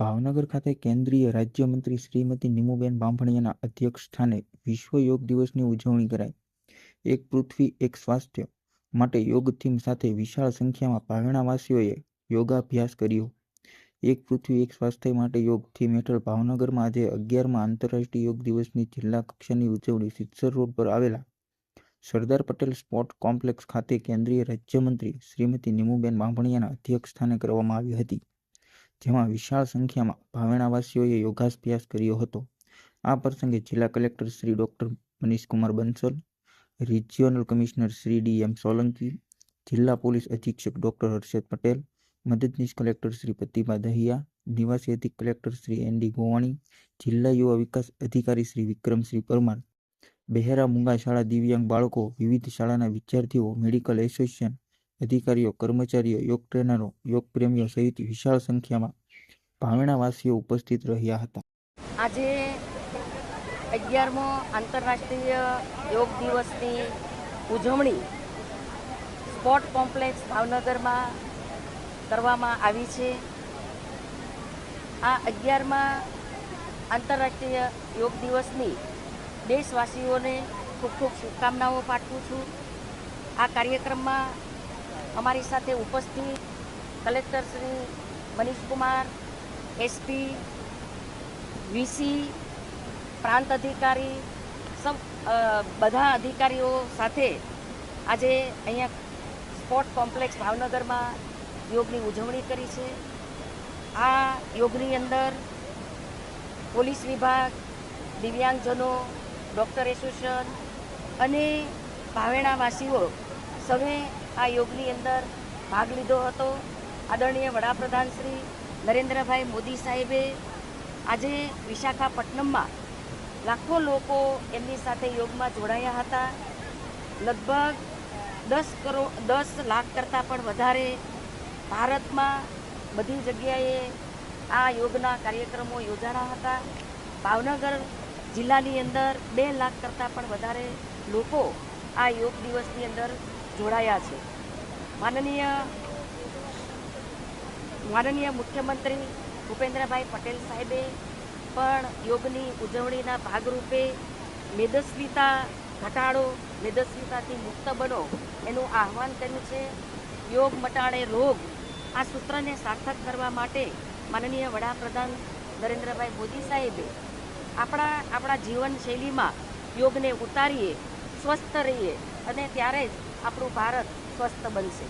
ભાવનગર ખાતે કેન્દ્રીય રાજ્યમંત્રી શ્રીમતી નીમુબેન બાંભણિયાના અધ્યક્ષ સ્થાને વિશ્વ યોગ દિવસની ઉજવણી કરાઈ. એક પૃથ્વી, એક સ્વાસ્થ્ય માટે યોગ થીમ સાથે વિશાળ સંખ્યામાં પારણાવાસીઓએ યોગાભ્યાસ કર્યો. એક પૃથ્વી, એક સ્વાસ્થ્ય માટે યોગ થીમ હેઠળ ભાવનગરમાં આજે અગિયારમાં આંતરરાષ્ટ્રીય યોગ દિવસની જિલ્લા કક્ષાની ઉજવણી સિત્સર રોડ પર આવેલા સરદાર પટેલ સ્પોર્ટ કોમ્પ્લેક્સ ખાતે કેન્દ્રીય રાજ્યમંત્રી શ્રીમતી નીમુબેન બાંભણિયાના અધ્યક્ષ સ્થાને કરવામાં આવી હતી. જેમાં વિશાળ સંખ્યામાં ભાવેણાવાસીઓએ યોગાભ્યાસ કર્યો હતો. આ પ્રસંગે જિલ્લા collector Shri doctor Manishkumar Bansal, regional commissioner Shri D M Solanki, જિલ્લા પોલીસ અધિક્ષક ડોક્ટર હર્ષદ પટેલ, મદદનીશ કલેક્ટર શ્રી પ્રતિભા દહિયા, નિવાસી અધિક collector Shri N D Gowani, જિલ્લા યુવા વિકાસ અધિકારી શ્રી વિક્રમશ્રી પરમાર, બહેરા મુંગા શાળા દિવ્યાંગ બાળકો, વિવિધ શાળાના વિદ્યાર્થીઓ, મેડિકલ એસોસિએશન અધિકારીઓ, કર્મચારીઓ, યોગ ટ્રેનરો, યોગ પ્રેમીઓ સહિત વિશાળ સંખ્યામાં ભાવેણાવાસીઓ ઉપસ્થિત રહ્યા હતા. આજે અગિયારમો આંતરરાષ્ટ્રીય યોગ દિવસની ઉજવણી સ્પોર્ટ કોમ્પ્લેક્સ ભાવનગરમાં કરવામાં આવી છે. આ અગિયારમાં આંતરરાષ્ટ્રીય યોગ દિવસની દેશવાસીઓને ખૂબ ખૂબ શુભકામનાઓ પાઠવું છું. આ કાર્યક્રમમાં અમારી સાથે ઉપસ્થિત collector Shri Manishkumar SP, VC, પ્રાંત અધિકારી સબ બધા અધિકારીઓ સાથે આજે અહીંયા સ્પોર્ટ કોમ્પ્લેક્સ ભાવનગરમાં યોગની ઉજવણી કરી છે. આ યોગની અંદર પોલીસ વિભાગ, દિવ્યાંગજનો, ડૉક્ટર એસોસિએશન અને ભાવેણાવાસીઓ સૌએ આ યોગની અંદર ભાગ લીધો હતો. આદરણીય વડાપ્રધાન શ્રી નરેન્દ્રભાઈ મોદી સાહેબે આજે વિશાખાપટ્ટનમમાં લાખો લોકો એમની સાથે યોગમાં જોડાયા હતા. લગભગ દસ કરોડ, દસ લાખ કરતાં પણ વધારે ભારતમાં બધી જગ્યાએ આ યોગના કાર્યક્રમો યોજાણા હતા. ભાવનગર જિલ્લાની અંદર બે લાખ કરતાં પણ વધારે લોકો આ યોગ દિવસની અંદર જોડાયા છે. માનનીય માનનીય મુખ્યમંત્રી ભૂપેન્દ્રભાઈ પટેલ સાહેબે પણ યોગની ઉજવણીના ભાગરૂપે મેદસ્વીતા ઘટાડો, મેદસ્વીતાથી મુક્ત બનો એનું આહવાન કર્યું છે. યોગ મટાડે રોગ, આ સૂત્રને સાર્થક કરવા માટે માનનીય વડાપ્રધાન નરેન્દ્રભાઈ મોદી સાહેબે આપણા આપણા જીવનશૈલીમાં યોગને ઉતારીએ, સ્વસ્થ રહીએ અને ત્યારે જ આપણું ભારત સ્વસ્થ બનશે.